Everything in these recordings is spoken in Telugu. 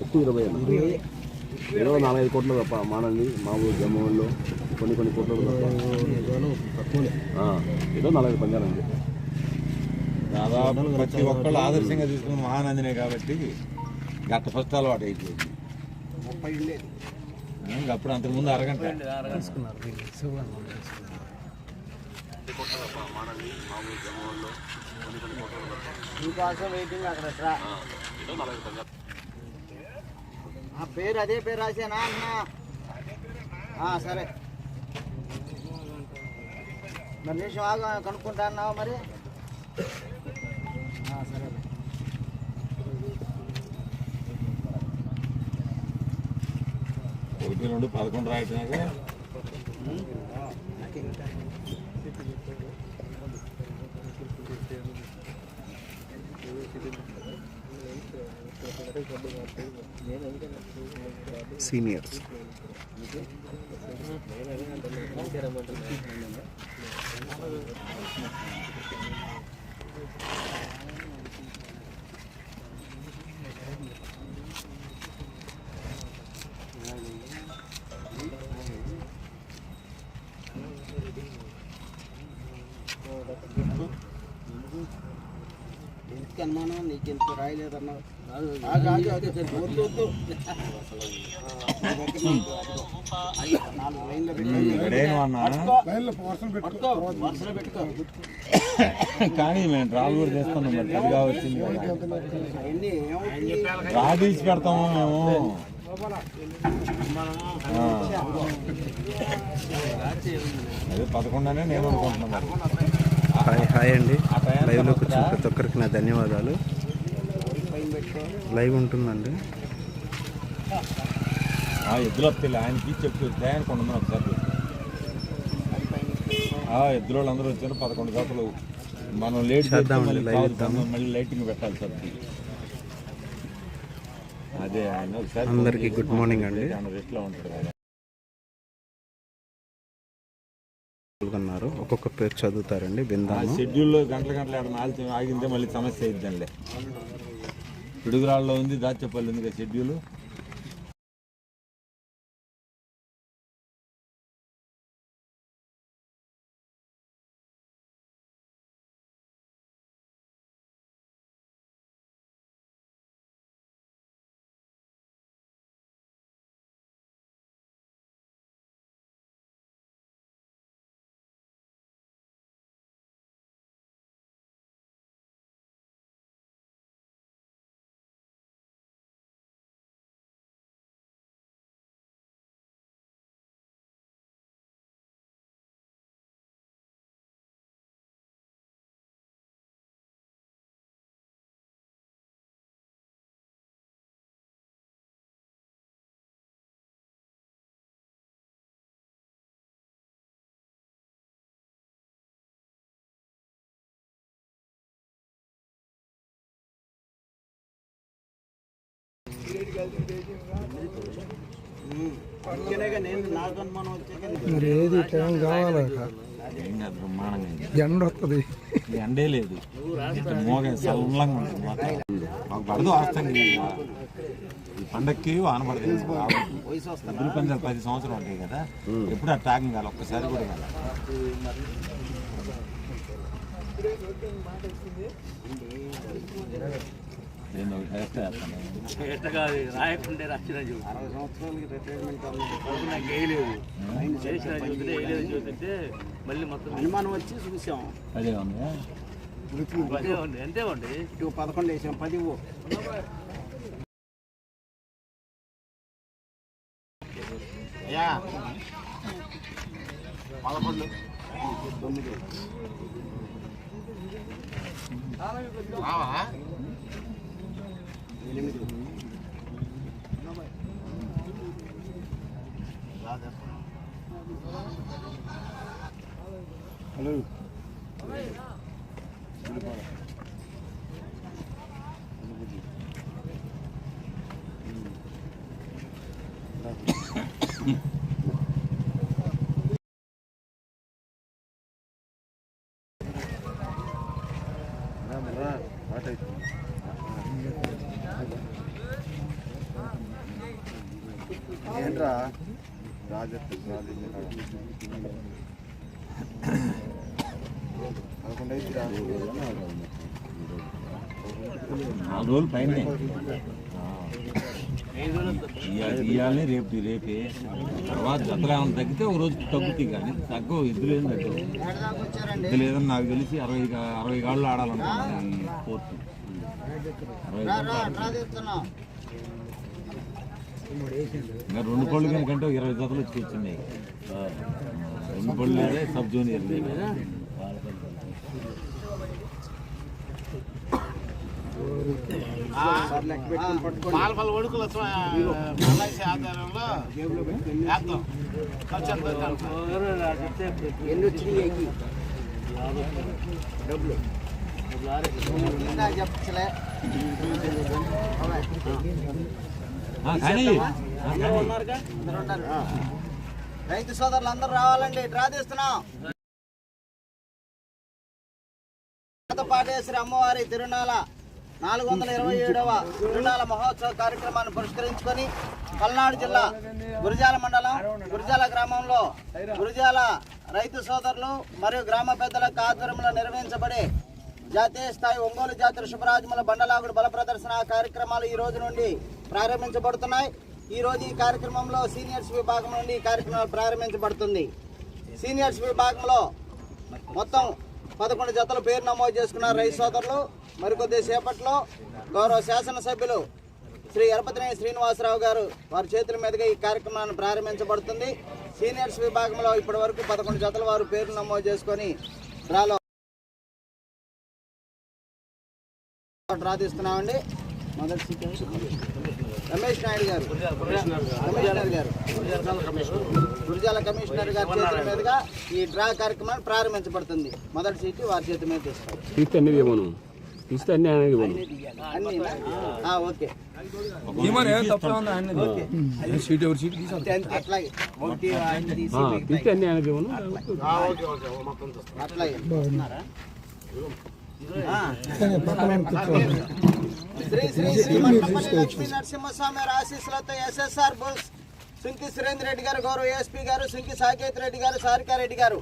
ఎక్కువ ఇరవై అన్న ఇరవై నాలుగైదు కోట్లు తప్ప మానంది మామూలు జమ్మూలో కొన్ని కొన్ని కోట్లు తప్ప. ఆ, ఏదో నాలుగైదు అంతే. దాదాపు ప్రతి ఒక్కళ్ళు ఆదర్శంగా తీసుకున్న మహానందినే కాబట్టి గట్ట ఫస్ట్ అలవాటు అయిపోయింది. ఇంకా అప్పుడు అంతకుముందు అరగంట. వెయిటింగ్ అక్కడ. ఆ పేరు అదే పేరు రాసానా అన్న? ఆ, సరే. మరి నిమిషం ఆగు కనుక్కుంటా అన్నావా మరి? సరే. ఒకటి రెండు పదకొండు రాయటమే సీనియర్స్. ఎందుకు అనుమానం నీకు ఎందుకు రాయలేదన్నావు కానీ మేము డ్రాలు కూడా చేస్తున్నాం మరి పెద్దగా వచ్చింది తీసి పెడతాము మేము. అదే పదకొండనే నేను అనుకుంటున్నాను హాయ్ హాయ్ అండి. వచ్చిన వస్తుందా? ప్రతి ఒక్కరికి నా ధన్యవాదాలు. లైవ్ ఉంటుందండి. ఆ ఎద్దులు వస్తాయి ఆయనకి చెప్పు టయానికి ఉండమని ఒకసారి ఎద్దుల వాళ్ళు అందరూ వచ్చారు పదకొండు గంటలు. మనం లేట్ మళ్ళీ లైటింగ్ పెట్టాలి సార్. అదే ఆయన ఒకసారి అందరికీ గుడ్ మార్నింగ్ అండి. రెస్ట్లో ఉంటాడు కదా పాల్గొన్నారు ఒక్కొక్క పేరు చదువుతారండి ఆ విందాము. షెడ్యూల్లో గంటల గంటల ఆలస్యం ఆగిందే మళ్ళీ సమస్య అయిద్దంలే పిడుగురాళ్ళలో ఉంది దాచేపల్లి ఉంది షెడ్యూలు? మరి ఏది టైం కావాలి ఎండ వస్తుంది ఎండే లేదు. మాకు. పడదు వాస్తవంగా ఈ పండక్కి వాన పడదు. ఎదురు పందాలు పది సంవత్సరం ఉంటాయి కదా. ఎప్పుడు ఆ ట్రాకింగ్ కాదు ఒక్కసారి కూడా కాదు నేను ఒకటి వేస్తే వేస్తాను. అరవై సంవత్సరాలకి రిటైర్మెంట్ అనుమానం వచ్చి చూసాం. అదే ఉంది? ఇటు పదకొండు వేసాం. పది. అయ్యా. పదకొండు. తొమ్మిది. హలో. నాలుగు రోజులు పైన. ఇవాళనే రేపు రేపే. తర్వాత జతలు ఏమైనా తగ్గితే ఒక రోజు తగ్గుతాయి కానీ తగ్గవు ఇద్దరు ఏం తగ్గవు. ఇద్దరు ఏదన్నా నాకు తెలిసి అరవై అరవై గాళ్ళు ఆడాలనుకున్నాను కోర్టు. అరవై రెండు పళ్ళు కనుకంటే ఇరవై జతలు వచ్చి వచ్చినాయి రెండు పళ్ళు లేదా సబ్ జూనియర్ ఒడుకుల వేద్దాం. ఎన్ని వచ్చినాయి డబ్బులు. చెప్పలే. రైతు సోదరులు అందరూ రావాలండి. డ్రా తీస్తున్నాం పాటేశ్వరి అమ్మవారి తిరునాళ నాలుగు వందల ఇరవై ఏడవ తిరునాళ మహోత్సవ కార్యక్రమాన్ని పురస్కరించుకొని పల్నాడు జిల్లా గురిజాల మండలం గురిజాల గ్రామంలో గురిజాల రైతు సోదరులు మరియు గ్రామ పెద్దల ఆధ్వర్యంలో నిర్వహించబడే జాతీయ స్థాయి ఒంగోలు జాతర శుభరాజముల బండలాగుడు బల ప్రదర్శన కార్యక్రమాలు ఈ రోజు నుండి ప్రారంభించబడుతున్నాయి. ఈ రోజు ఈ కార్యక్రమంలో సీనియర్స్ విభాగం నుండి ఈ కార్యక్రమాలు ప్రారంభించబడుతుంది. సీనియర్స్ విభాగంలో మొత్తం పదకొండు జతల పేరు నమోదు చేసుకున్నారు రైతు సోదరులు. మరికొద్ది సేపట్లో గౌరవ శాసనసభ్యులు శ్రీ ఎరపతినేని శ్రీనివాసరావు గారు వారి చేతుల మీదుగా ఈ కార్యక్రమాన్ని ప్రారంభించబడుతుంది. సీనియర్స్ విభాగంలో ఇప్పటి వరకు పదకొండు జతల వారు పేరు నమోదు చేసుకొని డ్రాలో డ్రా తీస్తున్నామండి. మొదటి సీట్ రమేష్ నాయుడు గారు. కమిషనర్ గారు. గురిజాల కమిషనర్ గారి చేతుల మీదుగా ఈ డ్రా కార్యక్రమాన్ని ప్రారంభించబడుతుంది. మొదటి సీటు వారి చేతి మీద తీస్తారు తీస్తే అన్ని ఇవ్వను. తీస్తే అన్ని అనేది ఇవ్వను. అన్ని ఓకే. అట్లాగే ఒకటి ఆయన తీసి ఆ, మిగతాయి. తీస్తే అన్ని అనేది ఇవ్వను. అట్లాగే. శ్రీ శ్రీ శ్రీ మట్టపల్లి లక్ష్మీ నరసింహస్వామి ఆశీస్సులతో ఎస్ఎస్ఆర్ బుల్స్ సుంకి సురేంద్ర రెడ్డి గారు గౌరవ ఏఎస్పీ గారు సుంకి సాకేత్ రెడ్డి గారు సారికారెడ్డి గారు.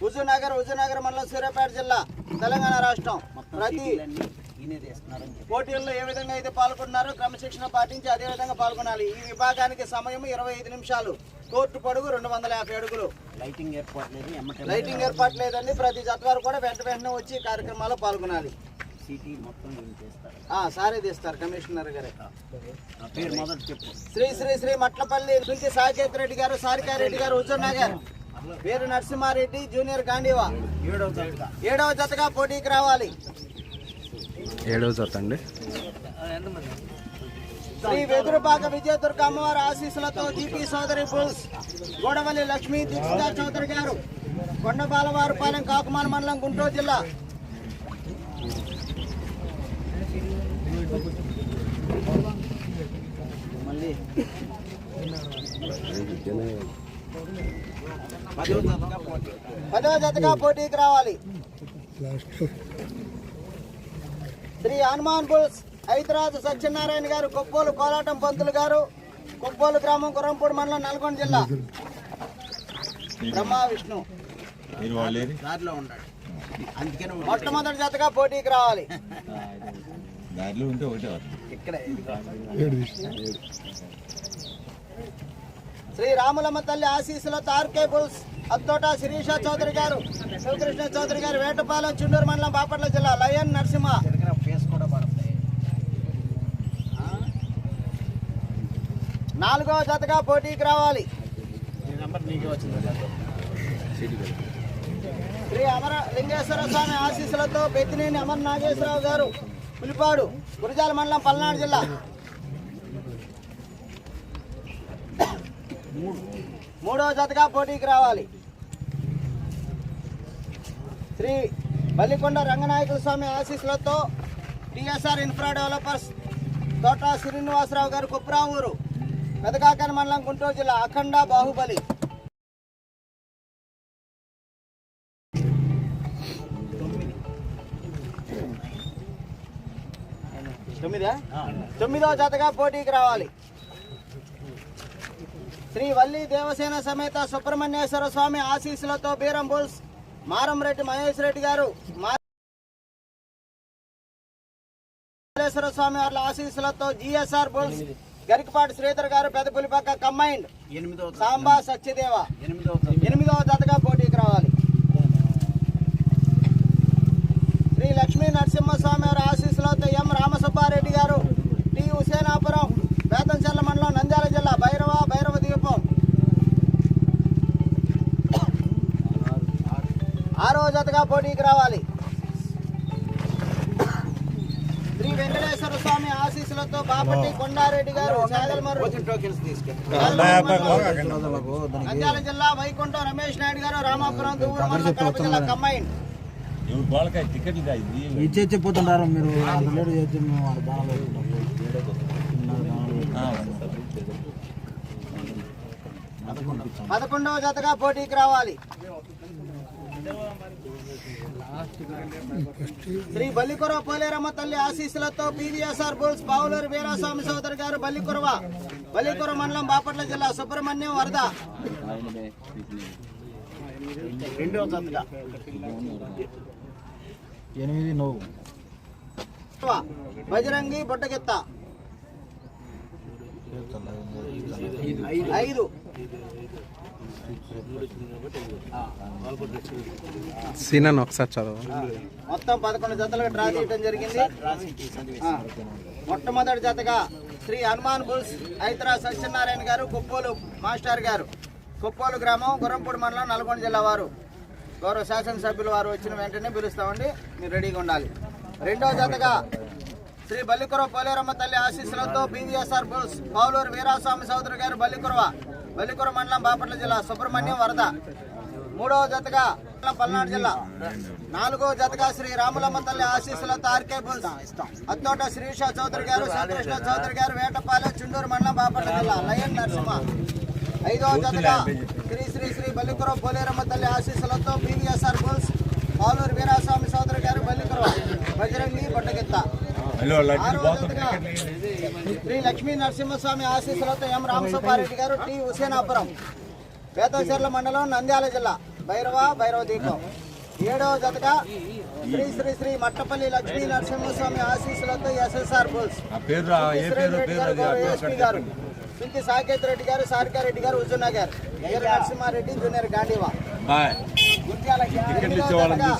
హుజూర్నగర్ హుజూర్నగర్ మండలం సూర్యాపేట జిల్లా తెలంగాణ రాష్ట్రం. ప్రతి పోటీల్లో ఏ విధంగా అయితే పాల్గొన్నారో క్రమశిక్షణ పాటించి అదే విధంగా పాల్గొనాలి. ఈ విభాగానికి సమయం ఇరవై ఐదు నిమిషాలు. కోర్టు పొడుగు రెండు వందల యాభై అడుగులు. లైటింగ్ ఏర్పాటు లేదు లైటింగ్ ఏర్పాటు లేదండి. ప్రతి జత వారు కూడా వెంట వెంటనే వచ్చి కార్యక్రమాల్లో పాల్గొనాలి. సిటీ మొత్తం ఏం చేస్తారు? ఆ సారే తీస్తారు కమిషనర్ గారే. పేరు మొదటి చెప్పు. శ్రీ శ్రీ శ్రీ మట్లపల్లి సుంకి సాకేత్ రెడ్డి గారు సారికారెడ్డి గారు హుజూర్ నగర్. పేరు నరసింహారెడ్డి జూనియర్ గాంధీవా ఏడవ తరగతి ఏడవ జతగా పోటీకి రావాలి. ఏడవ జత అండి. శ్రీ వెదురుపాక విజయదుర్గ అమ్మవారి ఆశీస్సులతో జీపీ సోదరి బుల్స్ గోడవల్లి లక్ష్మీ దీక్షిత చౌదరి గారు కొండబాలవారిపాలెం కాకుమాన మండలం గుంటూరు జిల్లా. మళ్ళీ పదవ జతగా పోటీకి రావాలి. శ్రీ హనుమాన్ బుల్స్ హైదరాబాద్ సత్యనారాయణ గారు కొప్పోలు కోలాటం పంతులు గారు కొప్పోలు గ్రామం కురంపూడి మండలం నల్గొండ జిల్లా. బ్రహ్మ విష్ణు. దారిలో ఉన్నాడు అందుకని మొట్టమొదటి జతగా పోటీకి రావాలి. దారిలో ఉంటే ఒకటే వస్తుంది. ఇక్కడే. శ్రీ రాములమ్మ తల్లి ఆశీస్సులతో ఆర్కే బుల్స్ అత్తోట శిరీష చౌదరి గారు శివకృష్ణ చౌదరి గారు వేటపాలెం చుండూరు మండలం బాపట్ల జిల్లా లయన్ నరసింహ. నాలుగవ జతగా పోటీకి రావాలి. శ్రీ అమర లింగేశ్వర స్వామి ఆశీస్సులతో బెత్తినేని అమర్ నాగేశ్వరరావు గారు పులిపాడు గురజాల మండలం పల్నాడు జిల్లా. మూడవ జతగా పోటీకి రావాలి. శ్రీ బల్లికొండ రంగనాయకుల స్వామి ఆశీస్సులతో టిఎస్ఆర్ ఇన్ఫ్రా డెవలపర్స్ తోట శ్రీనివాసరావు గారు కుప్రావూరు పెదకాకని మండలం గుంటూరు జిల్లా అఖండ బాహుబలి. తొమ్మిదా? జతగా పోటీకి రావాలి. శ్రీ వల్లి దేవసేన సమేత సుబ్రహ్మణ్యేశ్వర స్వామి ఆశీస్సులతో బీరం బుల్స్ మారంరెడ్డి మహేష్ రెడ్డి గారు మారేశ్వర స్వామి వారి ఆశీస్సులతో జిఎస్ఆర్ బుల్స్ గరికపాటి శ్రీధర్ గారు పెద్దపులిపక్క కంబైండ్ ఎనిమిదో సాంబా సత్యదేవ. ఎనిమిదో ఎనిమిదవ జతగా పోటీకి రావాలి. శ్రీ లక్ష్మీ నరసింహస్వామి వారి ఆశీస్సులతో ఎం రామసుబ్బారెడ్డి గారు టి హుసేనాపురం బేతంచెల్ల మండలం నంద్యాల జిల్లా భైరవ భైరవ దీపం ఆరో జతగా పోటీకి రావాలి. శ్రీ వెంకటేశ్వర స్వామి ఆశీస్సులతో బాపట్టి కొండారెడ్డి గారు తీసుకెళ్ళి. నంద్యాల జిల్లా వైకుంఠం రమేష్ నాయుడు గారు రామాపురం దువ్వూరు మండలం కడప జిల్లా మీరు? పదకొండవ జతగా పోటీకి రావాలి. శ్రీ బల్లికొర పోలేరమ్మ తల్లి ఆశీస్సులతో పీవీఎస్ఆర్ బుల్స్ పావులూరు వీరాస్వామి సోదరి గారు బల్లికొరవ బల్లికొర మండలం బాపట్ల జిల్లా సుబ్రహ్మణ్యం వరద. జతగా ఎనిమిది నువ్వు బజరంగి బొట్టకెత్త ఐదు. సీనన్ ఒకసారి చదువు. మొత్తం పదకొండు జతలుగా డ్రా చేయడం జరిగింది. మొట్టమొదటి జతగా శ్రీ హనుమాన్ బుల్స్ ఐతరా సత్యనారాయణ గారు కుప్పోలు మాస్టర్ గారు. కుప్పోలు గ్రామం గురంపూడి మండలం నల్గొండ జిల్లా వారు. గౌరవ శాసనసభ్యులు వారు వచ్చిన వెంటనే పిలుస్తామండి. మీరు రెడీగా ఉండాలి. రెండవ జతగా శ్రీ బల్లికుర పోలేరమ్మ తల్లి ఆశీస్సులతో బీవీఎస్ఆర్ బుల్స్ పౌలూరు వీరాస్వామి సోదరు గారు బల్లికురవ వెల్లికూర మండలం బాపట్ల జిల్లా సుబ్రహ్మణ్యం వరద. మూడవ జతగా పల్నాడు జిల్లా. నాలుగో జతగా శ్రీ రాములమ్మ తల్లి ఆశీస్సులతో ఆర్కే బుల్స్. అత్తోట శ్రీష చౌదరి గారు శ్రీకృష్ణ చౌదరి గారు వేటపాలెం చుండూరు మండలం బాపట్ల జిల్లా. లయన్ నరసింహ. ఐదవ జతగా శ్రీ శ్రీ శ్రీ బల్లికుర పోలేరమ్మ తల్లి ఆశీస్సులతో బీవీఎస్ఆర్ బుల్స్. పాలూరు వీరాస్వామి సోదరి గారు బల్లికుర. బజరంగి బొట్టగిత్త శ్రీ లక్ష్మీ నరసింహస్వామి ఆశీస్సులతో ఎం రామసుబ్బారెడ్డి గారు టి హుసేనాపురం వేతచర్ల మండలం నంద్యాల జిల్లా భైరవ భైరవ దీపం. ఏడవ జతగా శ్రీ శ్రీ శ్రీ మట్టపల్లి లక్ష్మీ నరసింహస్వామి ఆశీస్సులతో ఎస్ఎస్ఆర్ బుల్స్. గారు పింకి సాకేత్ రెడ్డి గారు సారికారెడ్డి గారు హుజున్నా గారు ఎర్ర నరసింహారెడ్డి జూనియర్ గాంధీవా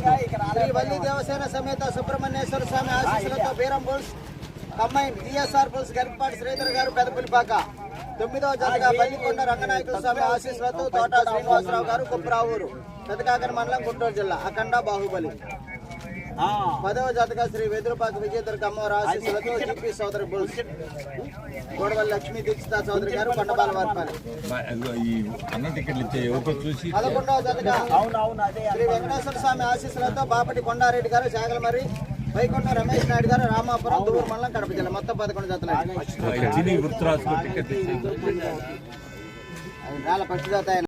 శ్రీ దేవసేన సమేత సుబ్రహ్మణ్యేశ్వర స్వామి ఆశీస్సులతో బీరం బుల్స్ అమ్మాయి డిఎస్ఆర్ బుల్స్ గరిపాటి శ్రీధర్ గారు పెదపులిపాక. తొమ్మిదవ జతగా బల్లికొండ రంగనాయకుల స్వామి ఆశీస్సులతో తోట శ్రీనివాసరావు గారు కుప్పరావూరు పెదకాకర మండలం గుంటూరు జిల్లా అఖండ బాహుబలి. పదవ జతగా శ్రీ వెదురుపాక విజయదుర్గ అమ్మవారి ఆశీస్సులతో జిపి సోదరి బుల్స్. గోడవల్లి లక్ష్మీ దీక్షిత చౌదరి గారు ఎవరికో చూసి పదకొండవ జతగా శ్రీ వెంకటేశ్వర స్వామి ఆశీస్సులతో బాపటి కొండారెడ్డి గారు జాగలమర్రి వైకుంఠ రమేష్ నాయుడు గారు రామాపురం దూరు మండలం కడప జిల్లా. మొత్తం పదకొండు జతలు వేల పట్టు జత